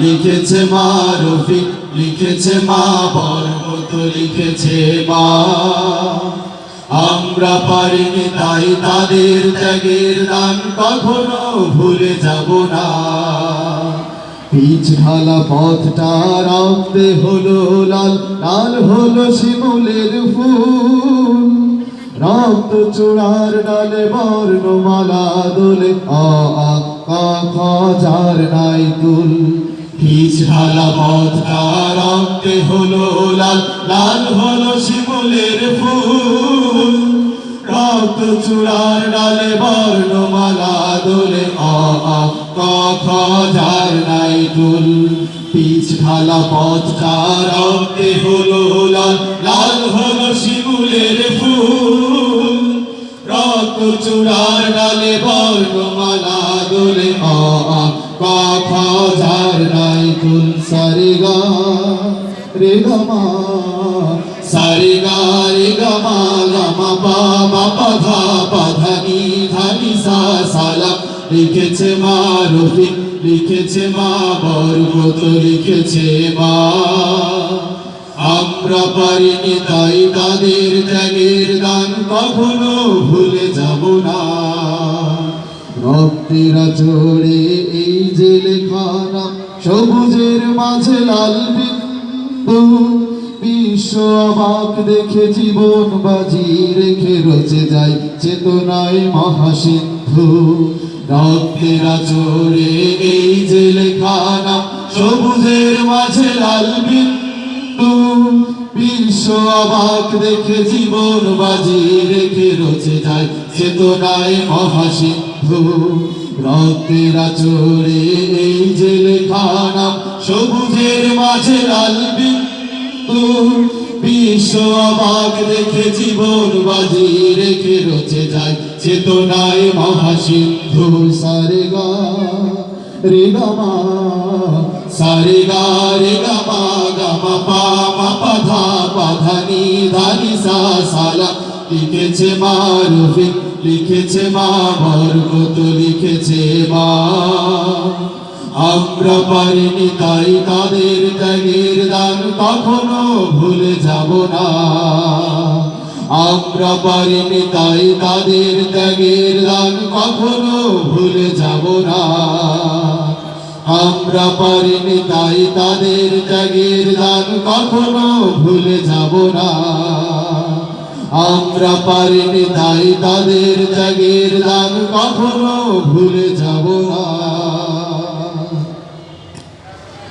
লিখেছে মা লিখেছে মা বরকত, লিখেছে মা। আমরা পারিনি তাই তাদের ত্যাগের দান, কখনো ভুলে যাব না। পিছ ঢালা পথটা রাখতে হলো লাল লাল হলো শিমুলের ফুল। রক্ত চূড়ার ডালে বর্ণমালা দোলে আ আ খা, যার নাই তুল পিছ ঢালা পথটা রাখতে হলো লাল লাল হলো শিমুলের ফুল। রক্ত চূড়ার ডালে বর্ণমালা দোলে আ আ, ক, খ, যার নাই তুল পিছ ঢালা পথটা রক্তে হলো লাল বর্ণমালা দোলে যার নাই তুল সারে গা রে গা মা সারে গা রে গা মা গা মা পা মা পা ধা পা ধা নি ধা নি সা সালা লিখেছে মা রফিক লিখেছে মা বরকত লিখেছে মা আমরা পারিনি তাই তাদের ত্যাগের দান কখনো ভুলে যাব না রক্তেরা চড়ে এই যে লেখানা, সবুজের মাঝে লাল বিন্দু। বিশ্ব অবাক দেখে জীবন বাজি রেখে রচে যায় চেতনায় মহাসিন্ধু। রক্তেরা চড়ে এই যে লেখানা, সবুজের মাঝে লাল বিন্দু। বিশ্ব অবাক দেখে জীবন বাজি রেখে রচে যায় চেতনায় মহাসিন্ধু, রক্তেরা চড়ে এই যে লেখানা, সবুজের মাঝে লাল বিন্দু, বিশ্ব অবাক দেখে জীবন বাজি রেখে রচে যায় চেতনায় মহাসিন্ধু। সারে গা, রে গা মা, সারে গা, রে গা মা গা মা পা মা পা ধা পা ধা নি ধা নি সা সালা লিখেছে মা রফিক লিখেছে মা বরকত, লিখেছে মা। আমরা পারিনি তাই তাদের ত্যাগের দান কখনো ভুলে যাব না। আমরা পারিনি তাই তাদের ত্যাগের দান কখনো ভুলে যাব না। আমরা পারিনি তাই তাদের ত্যাগের দান কখনো ভুলে যাব না। আমরা পারিনি তাই তাদের ত্যাগের দান কখনো ভুলে যাব